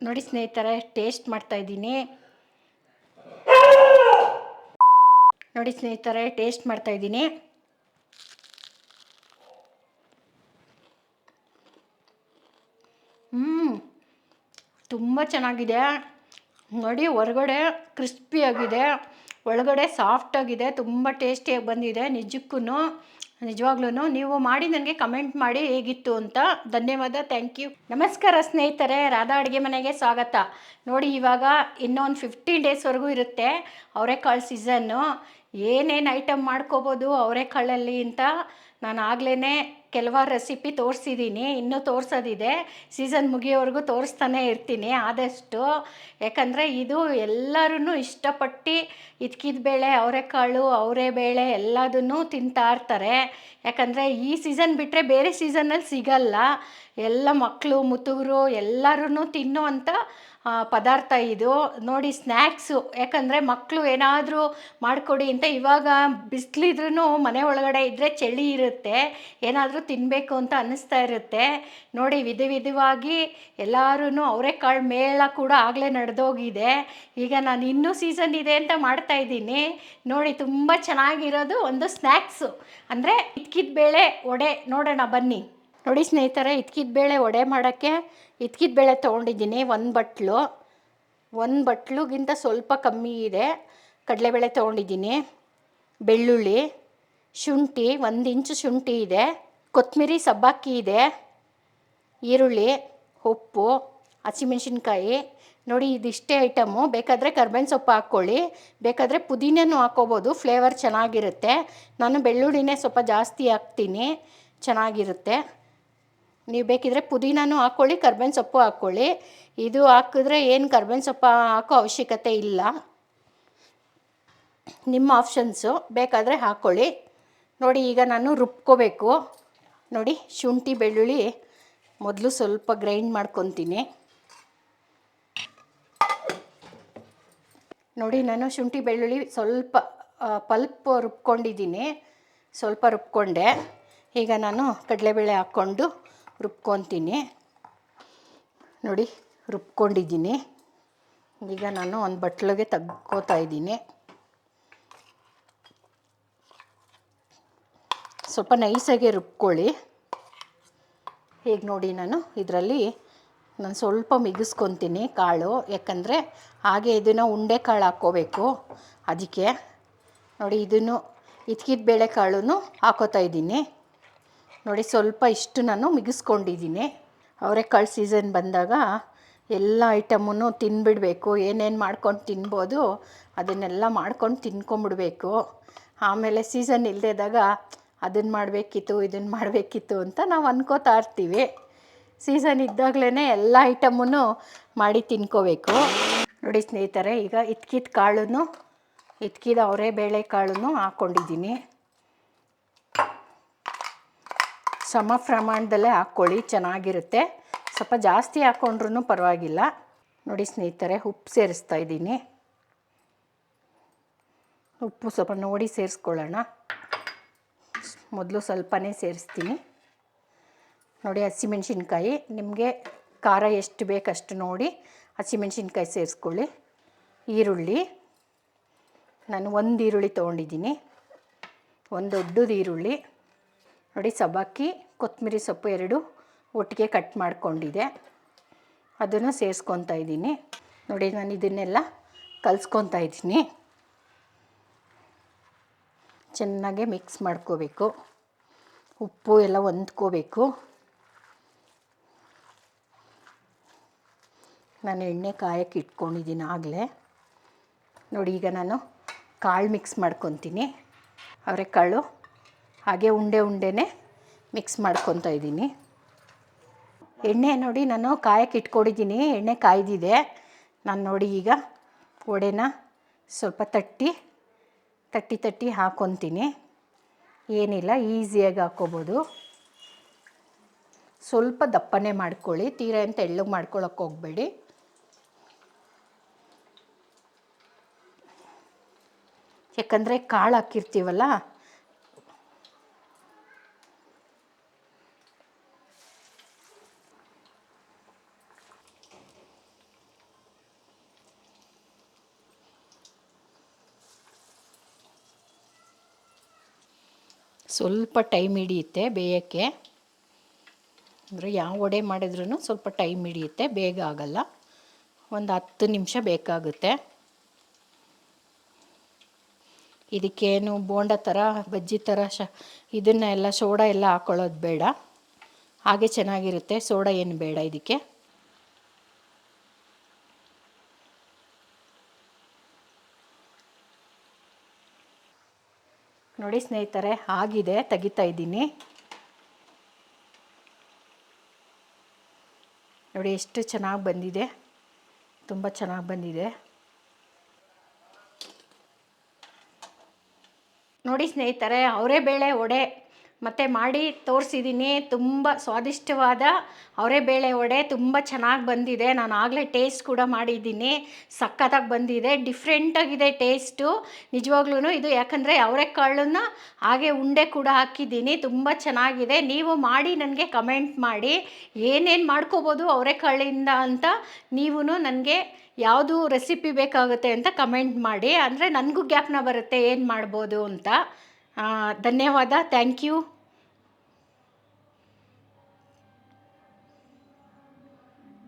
ನೋಡಿ ಸ್ನೇಹಿತರೆ ಟೇಸ್ಟ್ ಮಾಡ್ತಾ ಇದ್ದೀನಿ. ನೋಡಿ ಸ್ನೇಹಿತರೆ ಟೇಸ್ಟ್ ಮಾಡ್ತಾ ಇದ್ದೀನಿ. ಹ್ಞೂ ತುಂಬ ಚೆನ್ನಾಗಿದೆ. ನೋಡಿ ಹೊರಗಡೆ ಕ್ರಿಸ್ಪಿಯಾಗಿದೆ ಒಳಗಡೆ ಸಾಫ್ಟಾಗಿದೆ ತುಂಬ ಟೇಸ್ಟಿಯಾಗಿ ಬಂದಿದೆ ನಿಜಕ್ಕೂ ನಿಜವಾಗ್ಲೂ ನೀವು ಮಾಡಿ ನನಗೆ ಕಮೆಂಟ್ ಮಾಡಿ ಹೇಗಿತ್ತು ಅಂತ ಧನ್ಯವಾದ ಥ್ಯಾಂಕ್ ಯು ನಮಸ್ಕಾರ ಸ್ನೇಹಿತರೆ, ರಾಧಾ ಅಡುಗೆ ಮನೆಗೆ ಸ್ವಾಗತ. ನೋಡಿ, ಇವಾಗ ಇನ್ನೊಂದು ಫಿಫ್ಟೀನ್ ಡೇಸ್ವರೆಗೂ ಇರುತ್ತೆ ಅವರೆಕಾಳು ಸೀಸನ್ನು ಏನೇನು ಐಟಮ್ ಮಾಡ್ಕೋಬೋದು ಅವರೆಕಾಳಲ್ಲಿ ಅಂತ ನಾನು ಆಗ್ಲೇ ಕೆಲವಾರು ರೆಸಿಪಿ ತೋರಿಸಿದ್ದೀನಿ ಇನ್ನೂ ತೋರಿಸೋದಿದೆ. ಸೀಸನ್ ಮುಗಿಯೋವರೆಗೂ ತೋರಿಸ್ತಾನೆ ಇರ್ತೀನಿ ಆದಷ್ಟು. ಯಾಕಂದರೆ ಇದು ಎಲ್ಲರೂ ಇಷ್ಟಪಟ್ಟು ಇದ್ಕಿದ ಬೇಳೆ, ಅವರೆಕಾಳು, ಅವರೇ ಬೇಳೆ ಎಲ್ಲದನ್ನು ತಿಂತಾ ಇರ್ತಾರೆ. ಯಾಕಂದರೆ ಈ ಸೀಸನ್ ಬಿಟ್ಟರೆ ಬೇರೆ ಸೀಸನಲ್ಲಿ ಸಿಗಲ್ಲ. ಎಲ್ಲ ಮಕ್ಕಳು ಮುತುಗರು ಎಲ್ಲರೂ ತಿನ್ನುವಂಥ ಪದಾರ್ಥ ಇದು. ನೋಡಿ ಸ್ನ್ಯಾಕ್ಸು ಯಾಕಂದರೆ ಮಕ್ಕಳು ಏನಾದರೂ ಮಾಡಿಕೊಡಿ ಅಂತ ಇವಾಗ ಬಿಸಿಲಿದ್ರೂ ಮನೆ ಒಳಗಡೆ ಇದ್ದರೆ ಚಳಿ ಇರುತ್ತೆ, ಏನಾದರೂ ತಿನ್ನಬೇಕು ಅಂತ ಅನ್ನಿಸ್ತಾ ಇರುತ್ತೆ. ನೋಡಿ, ವಿಧ ವಿಧವಾಗಿ ಎಲ್ಲರೂ ಅವರೆಕಾಳು ಮೇಳ ಕೂಡ ಆಗಲೇ ನಡೆದೋಗಿದೆ. ಈಗ ನಾನು ಇನ್ನೂ ಸೀಸನ್ ಇದೆ ಅಂತ ಮಾಡ್ತಾ ಇದ್ದೀನಿ. ನೋಡಿ, ತುಂಬ ಚೆನ್ನಾಗಿರೋದು ಒಂದು ಸ್ನ್ಯಾಕ್ಸು ಅಂದರೆ ಇದ್ಕಿದ ಬೇಳೆ ವಡೆ ನೋಡೋಣ ಬನ್ನಿ. ನೋಡಿ ಸ್ನೇಹಿತರೆ ಇದ್ಕಿದ ಬೇಳೆ ಒಡೆ ಮಾಡೋಕ್ಕೆ ಇದ್ಕಿದ ಬೇಳೆ ತೊಗೊಂಡಿದ್ದೀನಿ, ಒಂದು ಬಟ್ಲು. ಒಂದು ಬಟ್ಲುಗಿಂತ ಸ್ವಲ್ಪ ಕಮ್ಮಿ ಇದೆ. ಕಡಲೆಬೇಳೆ ತೊಗೊಂಡಿದ್ದೀನಿ. ಬೆಳ್ಳುಳ್ಳಿ, ಶುಂಠಿ, ಒಂದು ಇಂಚು ಶುಂಠಿ ಇದೆ. ಕೊತ್ತಂಬರಿ ಸಬ್ಬಕ್ಕಿ ಇದೆ. ಈರುಳ್ಳಿ, ಉಪ್ಪು, ಹಸಿಮೆಣ್ಸಿನ್ಕಾಯಿ. ನೋಡಿ, ಇದಿಷ್ಟೇ ಐಟಮು. ಬೇಕಾದರೆ ಕರ್ಬೇವಿನ ಸೊಪ್ಪು ಹಾಕ್ಕೊಳ್ಳಿ. ಬೇಕಾದರೆ ಪುದೀನೂ ಹಾಕ್ಕೋಬೋದು. ಫ್ಲೇವರ್ ಚೆನ್ನಾಗಿರುತ್ತೆ. ನಾನು ಬೆಳ್ಳುಳ್ಳಿನೇ ಸ್ವಲ್ಪ ಜಾಸ್ತಿ ಹಾಕ್ತೀನಿ. ಚೆನ್ನಾಗಿರುತ್ತೆ. ನೀವು ಬೇಕಿದ್ರೆ ಪುದೀನೂ ಹಾಕ್ಕೊಳ್ಳಿ ಕರ್ಬೇವಿನ ಸೊಪ್ಪು ಹಾಕ್ಕೊಳ್ಳಿ ಇದು ಹಾಕಿದ್ರೆ ಏನು ಕರ್ಬೇವಿನ ಸೊಪ್ಪು ಹಾಕೋ ಅವಶ್ಯಕತೆ ಇಲ್ಲ. ನಿಮ್ಮ ಆಪ್ಷನ್ಸು ಬೇಕಾದರೆ ಹಾಕ್ಕೊಳ್ಳಿ ನೋಡಿ, ಈಗ ನಾನು ರುಬ್ಕೋಬೇಕು. ನೋಡಿ, ಶುಂಠಿ, ಬೆಳ್ಳುಳ್ಳಿ ಮೊದಲು ಸ್ವಲ್ಪ ಗ್ರೈಂಡ್ ಮಾಡ್ಕೊತೀನಿ. ನೋಡಿ, ನಾನು ಶುಂಠಿ, ಬೆಳ್ಳುಳ್ಳಿ ಸ್ವಲ್ಪ ಪಲ್ಪ್ ರುಬ್ಕೊಂಡಿದ್ದೀನಿ. ಸ್ವಲ್ಪ ರುಬ್ಕೊಂಡೆ. ಈಗ ನಾನು ಕಡಲೆಬೇಳೆ ಹಾಕ್ಕೊಂಡು ರುಬ್ಕೊತೀನಿ. ನೋಡಿ, ರುಬ್ಕೊಂಡಿದ್ದೀನಿ. ಈಗ ನಾನು ಒಂದು ಬಟ್ಲಿಗೆ ತೆಗ್ಕೋತಾ ಇದ್ದೀನಿ. ಸ್ವಲ್ಪ ನೈಸಾಗೆ ರುಬ್ಕೊಳ್ಳಿ. ಈಗ ನೋಡಿ ನಾನು, ಇದರಲ್ಲಿ ನಾನು ಸ್ವಲ್ಪ ಮಿಗಿಸ್ಕೊತೀನಿ ಕಾಳು. ಯಾಕಂದರೆ ಹಾಗೆ ಇದನ್ನು ಉಂಡೆ ಕಾಳು ಹಾಕ್ಕೋಬೇಕು. ಅದಕ್ಕೆ ನೋಡಿ, ಇದನ್ನು ಇದ್ಕಿದ ಬೇಳೆ ಕಾಳು ಹಾಕೋತಾ ಇದ್ದೀನಿ. ನೋಡಿ ಸ್ವಲ್ಪ ಇಷ್ಟು ನಾನು ಮಿಗಿಸ್ಕೊಂಡಿದ್ದೀನಿ. ಅವರೆಕಾಳು ಸೀಸನ್ ಬಂದಾಗ ಎಲ್ಲ ಐಟಮನ್ನು ತಿನ್ಬಿಡಬೇಕು, ಏನೇನು ಮಾಡ್ಕೊಂಡು ತಿನ್ಬೋದು ಅದನ್ನೆಲ್ಲ ಮಾಡ್ಕೊಂಡು ತಿನ್ಕೊಂಬಿಡ್ಬೇಕು. ಆಮೇಲೆ ಸೀಸನ್ ಇಲ್ಲದೇದಾಗ ಅದನ್ನು ಮಾಡಬೇಕಿತ್ತು ಇದನ್ನು ಮಾಡಬೇಕಿತ್ತು ಅಂತ ನಾವು ಅನ್ಕೋತಾ ಇರ್ತೀವಿ. ಸೀಸನ್ ಇದ್ದಾಗಲೇ ಎಲ್ಲ ಐಟಮನ್ನು ಮಾಡಿ ತಿನ್ಕೋಬೇಕು. ನೋಡಿ ಸ್ನೇಹಿತರೆ, ಈಗ ಇತ್ಕಿದ ಕಾಳು ಇತ್ಕಿದ ಅವರೇ ಬೇಳೆ ಕಾಳು ಹಾಕ್ಕೊಂಡಿದ್ದೀನಿ ಸಮ ಪ್ರಮಾಣದಲ್ಲೇ ಹಾಕ್ಕೊಳ್ಳಿ, ಚೆನ್ನಾಗಿರುತ್ತೆ. ಸ್ವಲ್ಪ ಜಾಸ್ತಿ ಹಾಕ್ಕೊಂಡ್ರೂ ಪರವಾಗಿಲ್ಲ. ನೋಡಿ ಸ್ನೇಹಿತರೆ, ಉಪ್ಪು ಸೇರಿಸ್ತಾ ಇದ್ದೀನಿ. ಉಪ್ಪು ಸ್ವಲ್ಪ ನೋಡಿ ಸೇರಿಸ್ಕೊಳ್ಳೋಣ. ಮೊದಲು ಸ್ವಲ್ಪನೇ ಸೇರಿಸ್ತೀನಿ. ನೋಡಿ ಹಸಿಮೆಣ್ಸಿನ್ಕಾಯಿ, ನಿಮಗೆ ಖಾರ ಎಷ್ಟು ಬೇಕಷ್ಟು ನೋಡಿ ಹಸಿಮೆಣ್ಸಿನ್ಕಾಯಿ ಸೇರಿಸ್ಕೊಳ್ಳಿ. ಈರುಳ್ಳಿ, ನಾನು ಒಂದು ಈರುಳ್ಳಿ ತೊಗೊಂಡಿದ್ದೀನಿ. ಒಂದು ದೊಡ್ಡದು ಈರುಳ್ಳಿ. ನೋಡಿ ಸಬ್ಬಕ್ಕಿ, ಕೊತ್ತಂಬರಿ ಸೊಪ್ಪು ಎರಡು ಒಟ್ಟಿಗೆ ಕಟ್ ಮಾಡ್ಕೊಂಡಿದೆ. ಅದನ್ನು ಸೇರಿಸ್ಕೊತಾ ಇದ್ದೀನಿ. ನೋಡಿ ನಾನು ಇದನ್ನೆಲ್ಲ ಕಲಿಸ್ಕೊತಾ ಇದ್ದೀನಿ. ಚೆನ್ನಾಗೆ ಮಿಕ್ಸ್ ಮಾಡ್ಕೋಬೇಕು. ಉಪ್ಪು ಎಲ್ಲ ಹೊಂದ್ಕೋಬೇಕು. ನಾನು ಎಣ್ಣೆ ಕಾಯಕ್ಕೆ ಇಟ್ಕೊಂಡಿದ್ದೀನಿ ಆಗಲೇ. ನೋಡಿ ಈಗ ನಾನು ಕಾಳು ಮಿಕ್ಸ್ ಮಾಡ್ಕೊತೀನಿ. ಅವರೆಕಾಳು ಹಾಗೆ ಉಂಡೆ ಉಂಡೆನೇ ಮಿಕ್ಸ್ ಮಾಡ್ಕೊತಾ ಇದ್ದೀನಿ. ಎಣ್ಣೆ ನೋಡಿ ನಾನು ಕಾಯಕ್ಕೆ ಇಟ್ಕೊಂಡಿದ್ದೀನಿ. ಎಣ್ಣೆ ಕಾಯ್ದಿದೆ. ನಾನು ನೋಡಿ ಈಗ ವಡೆನ ಸ್ವಲ್ಪ ತಟ್ಟಿ ತಟ್ಟಿ ತಟ್ಟಿ ಹಾಕೊತೀನಿ. ಏನಿಲ್ಲ, ಈಸಿಯಾಗಿ ಹಾಕ್ಕೋಬೋದು ಸ್ವಲ್ಪ ದಪ್ಪನೆ ಮಾಡ್ಕೊಳ್ಳಿ. ತೀರ ಅಂತ ಎಳ್ಳಗೆ ಮಾಡ್ಕೊಳಕ್ಕೆ ಹೋಗಬೇಡಿ. ಯಾಕಂದರೆ ಕಾಳು ಹಾಕಿರ್ತೀವಲ್ಲ ಸ್ವಲ್ಪ ಟೈಮ್ ಹಿಡಿಯುತ್ತೆ ಬೇಯೋಕ್ಕೆ. ಅಂದರೆ ಯಾವ ವಡೆ ಮಾಡಿದ್ರೂ ಸ್ವಲ್ಪ ಟೈಮ್ ಹಿಡಿಯುತ್ತೆ, ಬೇಗ ಆಗಲ್ಲ. ಒಂದು ಹತ್ತು ನಿಮಿಷ ಬೇಕಾಗುತ್ತೆ. ಇದಕ್ಕೇನು ಬೋಂಡ ಥರ ಬಜ್ಜಿ ಥರ ಶ, ಇದನ್ನೆಲ್ಲ ಸೋಡಾ ಎಲ್ಲ ಹಾಕ್ಕೊಳ್ಳೋದು ಬೇಡ. ಹಾಗೆ ಚೆನ್ನಾಗಿರುತ್ತೆ, ಸೋಡಾ ಏನು ಬೇಡ ಇದಕ್ಕೆ. ನೋಡಿ ಸ್ನೇಹಿತರೆ, ಆಗಿದೆ, ತೆಗಿತಾ ಇದ್ದೀನಿ. ನೋಡಿ ಎಷ್ಟು ಚೆನ್ನಾಗಿ ಬಂದಿದೆ. ತುಂಬ ಚೆನ್ನಾಗಿ ಬಂದಿದೆ. ನೋಡಿ ಸ್ನೇಹಿತರೆ, ಅವರೇ ಬೇಳೆ, ವಡೆ. ಮತ್ತು ಮಾಡಿ ತೋರಿಸಿದ್ದೀನಿ ತುಂಬ ಸ್ವಾದಿಷ್ಟವಾದ ಅವರೆಬೇಳೆ ವಡೆ ತುಂಬ ಚೆನ್ನಾಗಿ ಬಂದಿದೆ. ನಾನು ಆಗಲೇ ಟೇಸ್ಟ್ ಕೂಡ ಮಾಡಿದ್ದೀನಿ. ಸಖತ್ತಾಗಿ ಬಂದಿದೆ. ಡಿಫ್ರೆಂಟಾಗಿದೆ ಟೇಸ್ಟು ನಿಜವಾಗ್ಲೂ ಇದು ಯಾಕಂದರೆ ಅವರೆಕಾಳನ್ನ ಹಾಗೆ ಉಂಡೆ ಕೂಡ ಹಾಕಿದ್ದೀನಿ. ತುಂಬ ಚೆನ್ನಾಗಿದೆ. ನೀವು ಮಾಡಿ ನನಗೆ ಕಮೆಂಟ್ ಮಾಡಿ. ಏನೇನು ಮಾಡ್ಕೋಬೋದು ಅವರೆಕಾಳಿಂದ ಅಂತ ನೀವು ನನಗೆ ಯಾವುದು ರೆಸಿಪಿ ಬೇಕಾಗುತ್ತೆ ಅಂತ ಕಮೆಂಟ್ ಮಾಡಿ. ಅಂದರೆ ನನಗೂ ಗ್ಯಾಪ್ನ ಬರುತ್ತೆ ಏನು ಮಾಡ್ಬೋದು ಅಂತ. ಧನ್ಯವಾದ. Thank you